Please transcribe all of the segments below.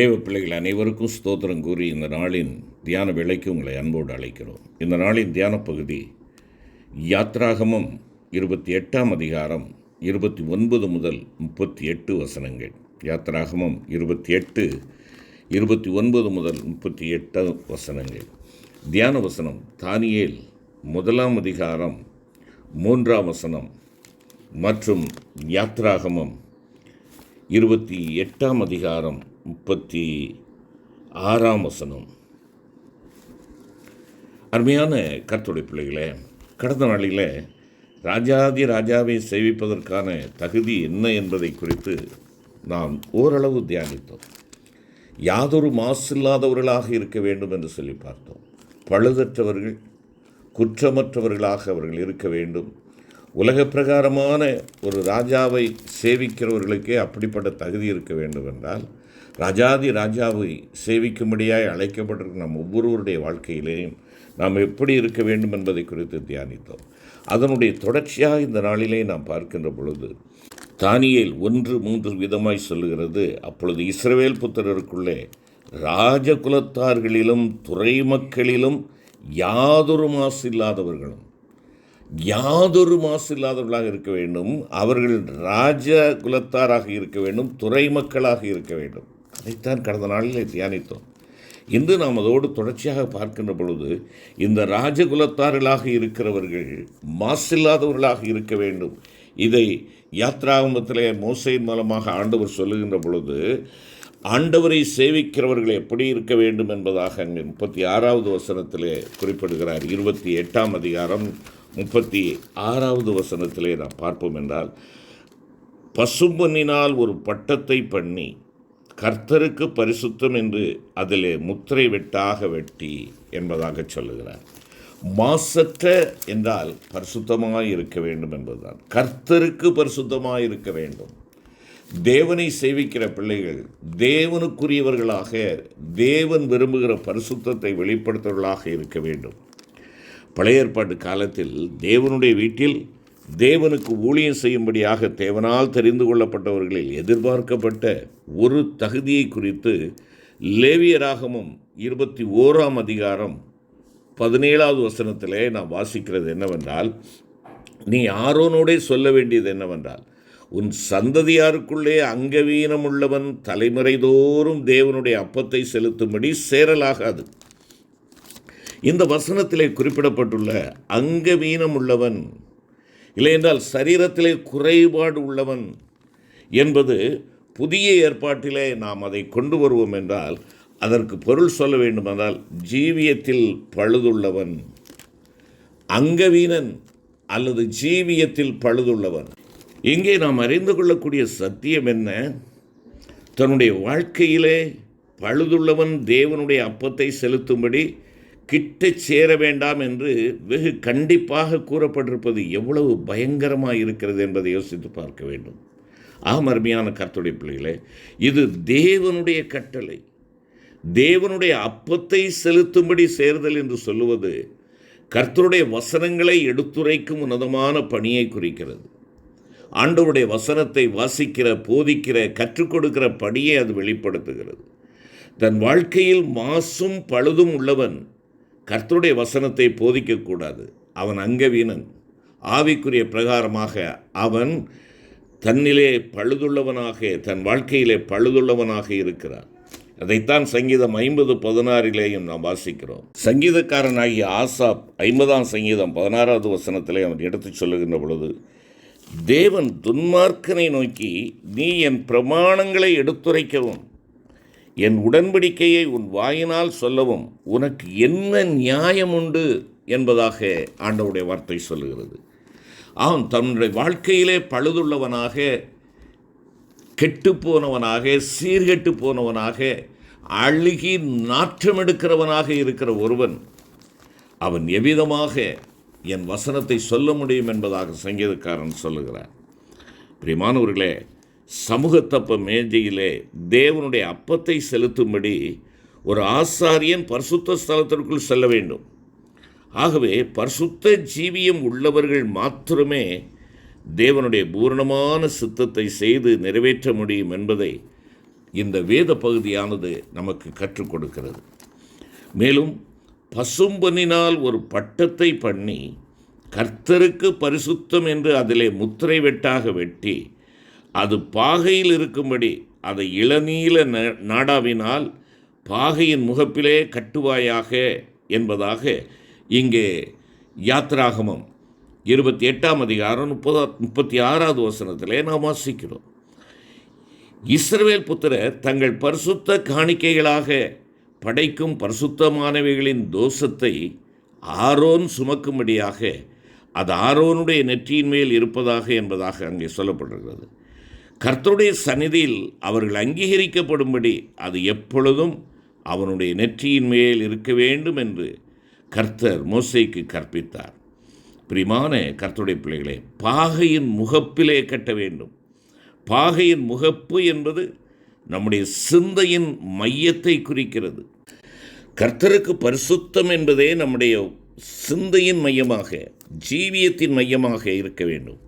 தேவ பிள்ளைகள் அனைவருக்கும் ஸ்தோத்திரம் கூறி இந்த நாளின் தியான வேலைக்கு உங்களை அன்போடு அழைக்கிறோம். இந்த நாளின் தியான பகுதி யாத்ராகமம் இருபத்தி எட்டாம் அதிகாரம் இருபத்தி ஒன்பது முதல் முப்பத்தி எட்டு வசனங்கள். யாத்ராகமம் இருபத்தி எட்டு இருபத்தி ஒன்பது முதல் முப்பத்தி எட்டு வசனங்கள். தியான வசனம் தானியேல் முதலாம் அதிகாரம் மூன்றாம் வசனம் மற்றும் யாத்ராகமம் இருபத்தி எட்டாம் அதிகாரம் முப்பத்தி ஆறாம் வசனம். அருமையான கருத்துடைய பிள்ளைகளே கடந்த நாளில் ராஜாதி ராஜாவை சேவிப்பதற்கான தகுதி என்ன என்பதை குறித்து நாம் ஓரளவு தியானித்தோம். யாதொரு மாசில்லாதவர்களாக இருக்க வேண்டும் என்று சொல்லி பார்த்தோம். பழுதற்றவர்கள் குற்றமற்றவர்களாக அவர்கள் இருக்க வேண்டும். உலக பிரகாரமான ஒரு ராஜாவை சேவிக்கிறவர்களுக்கே அப்படிப்பட்ட தகுதி இருக்க வேண்டும் என்றால் ராஜாதி ராஜாவை சேவிக்கும்படியாய் அழைக்கப்பட்டிருக்கும் நம் ஒவ்வொருவருடைய வாழ்க்கையிலேயும் நாம் எப்படி இருக்க வேண்டும் என்பதை குறித்து தியானித்தோம். அதனுடைய தொடர்ச்சியாக இந்த நாளிலே நாம் பார்க்கின்ற பொழுது தானியல் ஒன்று மூன்று விதமாய் சொல்லுகிறது. அப்பொழுது இஸ்ரவேல் புத்திரருக்குள்ளே ராஜகுலத்தார்களிலும் துறை மக்களிலும் யாதொரு மாசு இல்லாதவர்களும் யாதொரு மாசு இல்லாதவர்களாக இருக்க வேண்டும். அவர்கள் ராஜ குலத்தாராக இருக்க வேண்டும் துறை மக்களாக இருக்க வேண்டும். அதைத்தான் கடந்த நாளில் தியானித்தோம். இன்று நாம் அதோடு தொடர்ச்சியாக பார்க்கின்ற பொழுது இந்த ராஜகுலத்தார்களாக இருக்கிறவர்கள் மாசில்லாதவர்களாக இருக்க வேண்டும். இதை யாத்ராகமத்திலே மோசையின் மூலமாக ஆண்டவர் சொல்லுகின்ற பொழுது ஆண்டவரை சேவிக்கிறவர்கள் எப்படி இருக்க வேண்டும் என்பதாக அங்கே முப்பத்தி ஆறாவது வசனத்திலே குறிப்பிடுகிறார். இருபத்தி எட்டாம் அதிகாரம் முப்பத்தி ஆறாவது வசனத்திலே நாம் பார்ப்போம் என்றால் பசும்பொன்னினால் ஒரு பட்டத்தை பண்ணி கர்த்தருக்கு பரிசுத்தம் என்று அதிலே முத்திரை வெட்டாக வெட்டி என்பதாக சொல்லுகிறார். மாசற்ற என்றால் பரிசுத்தமாக இருக்க வேண்டும் என்பதுதான். கர்த்தருக்கு பரிசுத்தமாக இருக்க வேண்டும். தேவனை சேவிக்கிற பிள்ளைகள் தேவனுக்குரியவர்களாக தேவன் விரும்புகிற பரிசுத்தத்தை வெளிப்படுத்தவர்களாக இருக்க வேண்டும். பழைய ஏற்பாட்டு காலத்தில் தேவனுடைய வீட்டில் தேவனுக்கு ஊழியம் செய்யும்படியாக தேவனால் தெரிந்து கொள்ளப்பட்டவர்களில் எதிர்பார்க்கப்பட்ட ஒரு தகுதியை குறித்து லேவியராகமும் இருபத்தி ஓராம் அதிகாரம் பதினேழாவது வசனத்திலே நாம் வாசிக்கிறது என்னவென்றால் நீ ஆரோனோடே சொல்ல வேண்டியது என்னவென்றால் உன் சந்ததியாருக்குள்ளே அங்கவீனம் உள்ளவன் தலைமுறைதோறும் தேவனுடைய அப்பத்தை செலுத்தும்படி சேரலாகாது. இந்த வசனத்திலே குறிப்பிடப்பட்டுள்ள அங்கவீனம் உள்ளவன் இல்லையென்றால் சரீரத்திலே குறைபாடு உள்ளவன் என்பது புதிய ஏற்பாட்டிலே நாம் அதை கொண்டு வருவோம் என்றால் அதற்கு பொருள் சொல்ல வேண்டுமென்றால் ஜீவியத்தில் பழுதுள்ளவன் அங்கவீனன் அல்லது ஜீவியத்தில் பழுதுள்ளவன். இங்கே நாம் அறிந்து கொள்ளக்கூடிய சத்தியம் என்ன? தன்னுடைய வாழ்க்கையிலே பழுதுள்ளவன் தேவனுடைய அப்பத்தை செலுத்தும்படி கிட்ட சேர வேண்டாம் என்று வெகு கண்டிப்பாக கூறப்பட்டிருப்பது எவ்வளவு பயங்கரமாக இருக்கிறது என்பதை யோசித்து பார்க்க வேண்டும். ஆம் அருமையான கர்த்துடைய பிள்ளைகளே இது தேவனுடைய கட்டளை. தேவனுடைய அப்பத்தை செலுத்தும்படி சேர்தல் என்று சொல்லுவது கர்த்தருடைய வசனங்களை எடுத்துரைக்கும் உன்னதமான பணியை குறிக்கிறது. ஆண்டவருடைய வசனத்தை வாசிக்கிற போதிக்கிற கற்றுக் கொடுக்கிற பணியை அது வெளிப்படுத்துகிறது. தன் வாழ்க்கையில் மாசும் பழுதும் உள்ளவன் கர்த்தருடைய வசனத்தை போதிக்கக்கூடாது அவன் அங்கவீனன். ஆவிக்குரிய பிரகாரமாக அவன் தன்னிலே பழுதுள்ளவனாக தன் வாழ்க்கையிலே பழுதுள்ளவனாக இருக்கிறான். அதைத்தான் சங்கீதம் ஐம்பது பதினாறிலேயும் நாம் வாசிக்கிறோம். சங்கீதக்காரனாகிய ஆசாப் ஐம்பதாம் சங்கீதம் பதினாறாவது வசனத்திலே அவன் எடுத்துச் சொல்லுகின்ற பொழுது தேவன் துன்மார்க்கனை நோக்கி நீ என் பிரமாணங்களை எடுத்துரைக்கவும். என் உடன்படிக்கையை உன் வாயினால் சொல்லவும் உனக்கு என்ன நியாயம் உண்டு என்பதாக ஆண்டவுடைய வார்த்தை சொல்லுகிறது. அவன் தன்னுடைய வாழ்க்கையிலே பழுதுள்ளவனாக கெட்டுப்போனவனாக சீர்கெட்டு போனவனாக அழுகி நாற்றம் எடுக்கிறவனாக இருக்கிற ஒருவன் அவன் எவ்விதமாக என் வசனத்தை சொல்ல முடியும் என்பதாக சங்கீதக்காரன் சொல்லுகிறார். பிரிமானவர்களே சமூகத்தப்ப மேஜையிலே தேவனுடைய அப்பத்தை செலுத்தும்படி ஒரு ஆசாரியன் பரிசுத்த ஸ்தலத்திற்குள் செல்ல வேண்டும். ஆகவே பரிசுத்த ஜீவியம் உள்ளவர்கள் மாத்திரமே தேவனுடைய பூரணமான சித்தத்தை செய்து நிறைவேற்ற முடியும் என்பதை இந்த வேத பகுதியானது நமக்கு கற்றுக் கொடுக்கிறது. மேலும் பசும்பொன்னினால் ஒரு பட்டத்தை பண்ணி கர்த்தருக்கு பரிசுத்தம் என்று அதிலே முத்திரை வெட்டாக வெட்டி அது பாகையில் இருக்கும்படி அதை இளநீல ந- நாடாவினால் பாகையின் முகப்பிலே கட்டுவாயாக என்பதாக இங்கே யாத்ராகமம் இருபத்தி எட்டாம் அதிகாரம் முப்பதா முப்பத்தி ஆறாவது வசனத்திலே நாம் வாசிக்கிறோம். இஸ்ரவேல் புத்திரர் தங்கள் பரிசுத்த காணிக்கைகளாக படைக்கும் பரிசுத்தமானவைகளின் தோஷத்தை ஆரோன் சுமக்கும்படியாக அது ஆரோனுடைய நெற்றியின் மேல் இருப்பதாக என்பதாக அங்கே சொல்லப்படுகிறது. கர்த்தருடைய சந்நிதியில் அவர்கள் அங்கீகரிக்கப்படும்படி அது எப்பொழுதும் அவனுடைய நெற்றியின் மேல் இருக்க வேண்டும் என்று கர்த்தர் மோசைக்கு கற்பித்தார். பிரிமான கர்த்தருடைய பிள்ளைகளே பாகையின் முகப்பிலே கட்ட வேண்டும். பாகையின் முகப்பு என்பது நம்முடைய சிந்தையின் மையத்தை குறிக்கிறது. கர்த்தருக்கு பரிசுத்தம் என்பதே நம்முடைய சிந்தையின் மையமாக ஜீவியத்தின் மையமாக இருக்க வேண்டும்.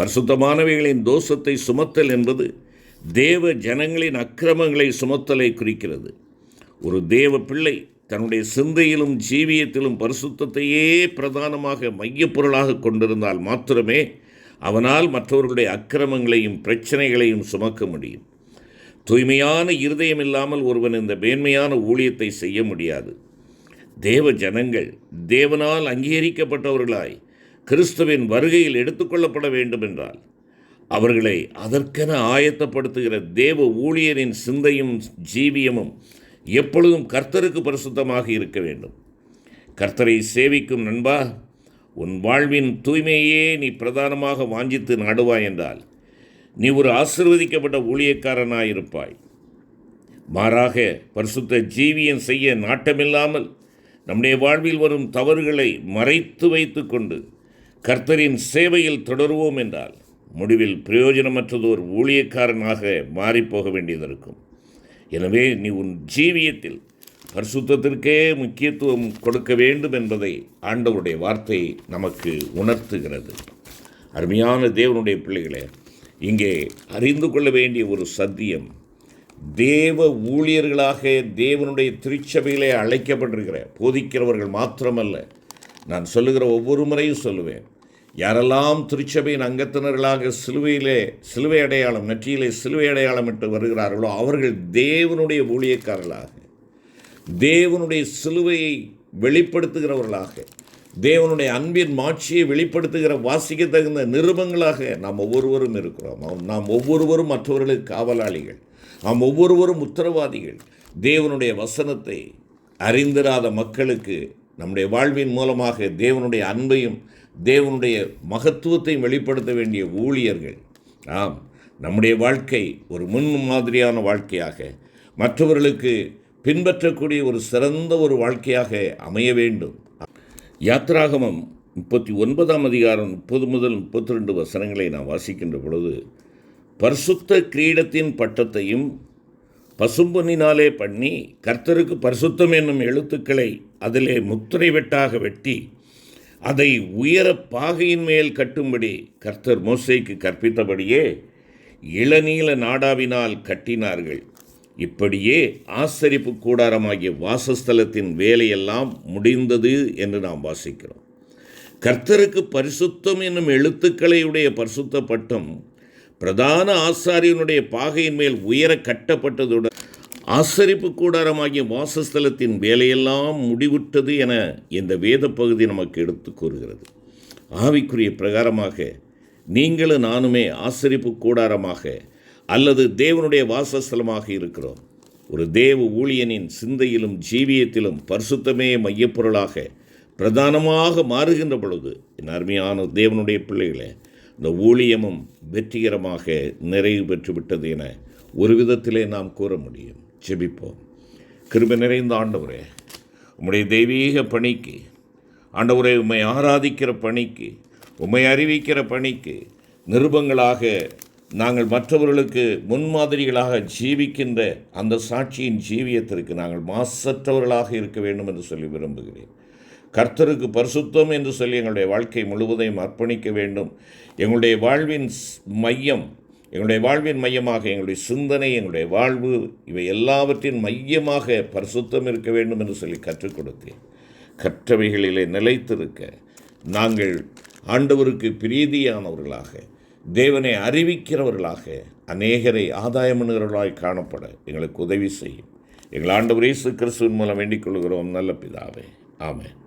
பரிசுத்தமானவைகளின் தோஷத்தை சுமத்தல் என்பது தேவ ஜனங்களின் அக்கிரமங்களை சுமத்தலை குறிக்கிறது. ஒரு தேவ பிள்ளை தன்னுடைய சிந்தையிலும் ஜீவியத்திலும் பரிசுத்தத்தையே பிரதானமாக மையப்பொருளாக கொண்டிருந்தால் மாத்திரமே அவனால் மற்றவர்களுடைய அக்கிரமங்களையும் பிரச்சனைகளையும் சுமக்க முடியும். தூய்மையான இருதயம் இல்லாமல் ஒருவன் இந்த மேன்மையான ஊழியத்தை செய்ய முடியாது. தேவ ஜனங்கள் தேவனால் அங்கீகரிக்கப்பட்டவர்களாய் கிறிஸ்துவின் வருகையில் எடுத்துக்கொள்ளப்பட வேண்டும் என்றால் அவர்களை அதற்கென ஆயத்தப்படுத்துகிற தேவ ஊழியரின் சிந்தையும் ஜீவியமும் எப்பொழுதும் கர்த்தருக்கு பரிசுத்தமாக இருக்க வேண்டும். கர்த்தரை சேவிக்கும் நண்பா உன் வாழ்வின் தூய்மையே நீ பிரதானமாக வாஞ்சித்து நாடுவாய் என்றால் நீ ஒரு ஆசிர்வதிக்கப்பட்ட ஊழியக்காரனாயிருப்பாய். மாறாக பரிசுத்த ஜீவியம் செய்ய நாட்டமில்லாமல் நம்முடைய வாழ்வில் வரும் தவறுகளை மறைத்து வைத்துக்கொண்டு கர்த்தரின் சேவையில் தொடருவோம் என்றால் முடிவில் பிரயோஜனமற்றதோர் ஊழியக்காரனாக மாறிப்போக வேண்டியது இருக்கும் எனவே நீ உன் ஜீவியத்தில் பரிசுத்தத்திற்கே முக்கியத்துவம் கொடுக்க வேண்டும் என்பதை ஆண்டவருடைய வார்த்தை நமக்கு உணர்த்துகிறது. அருமையான தேவனுடைய பிள்ளைகளே இங்கே அறிந்து கொள்ள வேண்டிய ஒரு சத்தியம் தேவ ஊழியர்களாக தேவனுடைய திருச்சபையிலே அழைக்கப்பட்டிருக்கிற போதிக்கிறவர்கள் மாத்திரமல்ல. நான் சொல்லுகிற ஒவ்வொரு முறையும் சொல்லுவேன். யாரெல்லாம் திருச்சபையின் அங்கத்தினர்களாக சிலுவையிலே சிலுவை அடையாளம் நெற்றியிலே சிலுவை அடையாளம் இட்டு வருகிறார்களோ அவர்கள் தேவனுடைய ஊழியக்காரர்களாக தேவனுடைய சிலுவையை வெளிப்படுத்துகிறவர்களாக தேவனுடைய அன்பின் மாட்சியை வெளிப்படுத்துகிற வாசிக்க தகுந்த நிருபங்களாக நாம் ஒவ்வொருவரும் இருக்கிறோம். நாம்- நாம் ஒவ்வொருவரும் மற்றவர்களுக்கு காவலாளிகள். நாம் ஒவ்வொருவரும் உத்தரவாதிகள். தேவனுடைய வசனத்தை அறிந்திராத மக்களுக்கு நம்முடைய வாழ்வின் மூலமாக தேவனுடைய அன்பையும் தேவனுடைய மகத்துவத்தையும் வெளிப்படுத்த வேண்டிய ஊழியர்கள். ஆம் நம்முடைய வாழ்க்கை ஒரு முன் மாதிரியான வாழ்க்கையாக மற்றவர்களுக்கு பின்பற்றக்கூடிய ஒரு சிறந்த ஒரு வாழ்க்கையாக அமைய வேண்டும். யாத்ராகமம் முப்பத்தி ஒன்பதாம் அதிகாரம் முப்பது முதல் முப்பத்தி ரெண்டு வசனங்களை நான் வாசிக்கின்ற பொழுது பரிசுத்த கிரீடத்தின் பட்டத்தையும் பசும்பொன்னினாலே பண்ணி கர்த்தருக்கு பரிசுத்தம் என்னும் எழுத்துக்களை அதிலே முத்திரை வெட்டாக வெட்டி அதை உயர பாகையின் மேல் கட்டும்படி கர்த்தர் மோசைக்கு கற்பித்தபடியே இளநீல நாடாவினால் கட்டினார்கள். இப்படியே ஆசரிப்பு கூடாரமாகிய வாசஸ்தலத்தின் வேலையெல்லாம் முடிந்தது என்று நாம் வாசிக்கிறோம். கர்த்தருக்கு பரிசுத்தம் என்னும் எழுத்துக்களையுடைய பரிசுத்த பட்டம் பிரதான ஆசாரியனுடைய பாகையின் மேல் உயர கட்டப்பட்டதுடன் ஆசரிப்பு கூடாரமாகிய வாசஸ்தலத்தின் வேலையெல்லாம் முடிவுற்றது என இந்த வேத பகுதி நமக்கு எடுத்து கூறுகிறது. ஆவிக்குரிய பிரகாரமாக நீங்களும் நானுமே ஆசரிப்பு கூடாரமாக அல்லது தேவனுடைய வாசஸ்தலமாக இருக்கிறோம். ஒரு தேவ ஊழியனின் சிந்தையிலும் ஜீவியத்திலும் பரிசுத்தமே மையப்பொருளாக பிரதானமாக மாறுகின்ற பொழுது என் அருமையான தேவனுடைய பிள்ளைகளை இந்த ஊழியமும் வெற்றிகரமாக நிறைவு பெற்றுவிட்டது என ஒரு விதத்திலே நாம் கூற முடியும். ஜெபிப்போம். கிருப நிறைந்த ஆண்டவரே உம்முடைய தெய்வீக பணிக்கு ஆண்டவரே உம்மை ஆராதிக்கிற பணிக்கு உம்மை அறிவிக்கிற பணிக்கு நிருபங்களாக நாங்கள் மற்றவர்களுக்கு முன்மாதிரிகளாக ஜீவிக்கின்ற அந்த சாட்சியின் ஜீவியத்திற்கு நாங்கள் மாசற்றவர்களாக இருக்க வேண்டும் என்று சொல்லி விரும்புகிறேன். கர்த்தருக்கு பரிசுத்தம் என்று சொல்லி எங்களுடைய வாழ்க்கை முழுவதையும் அர்ப்பணிக்க வேண்டும். எங்களுடைய வாழ்வின் ஸ்- மையம் எங்களுடைய வாழ்வின் மையமாக எங்களுடைய சிந்தனை எங்களுடைய வாழ்வு இவை எல்லாவற்றின் மையமாக பரிசுத்தம் இருக்க வேண்டும் என்று சொல்லி கற்றுக் கொடுத்தேன். கற்றவைகளிலே நிலைத்திருக்க நாங்கள் ஆண்டவருக்கு பிரீதியானவர்களாக தேவனை அறிவிக்கிறவர்களாக அநேகரை ஆதாயமனுகிறவர்களாய் காணப்பட எங்களுக்கு உதவி செய்யும். எங்கள் ஆண்டவர் இயேசு கிறிஸ்துவின் மூலம் வேண்டிக் கொள்கிறோம். நல்ல பிதாவே. ஆமாம்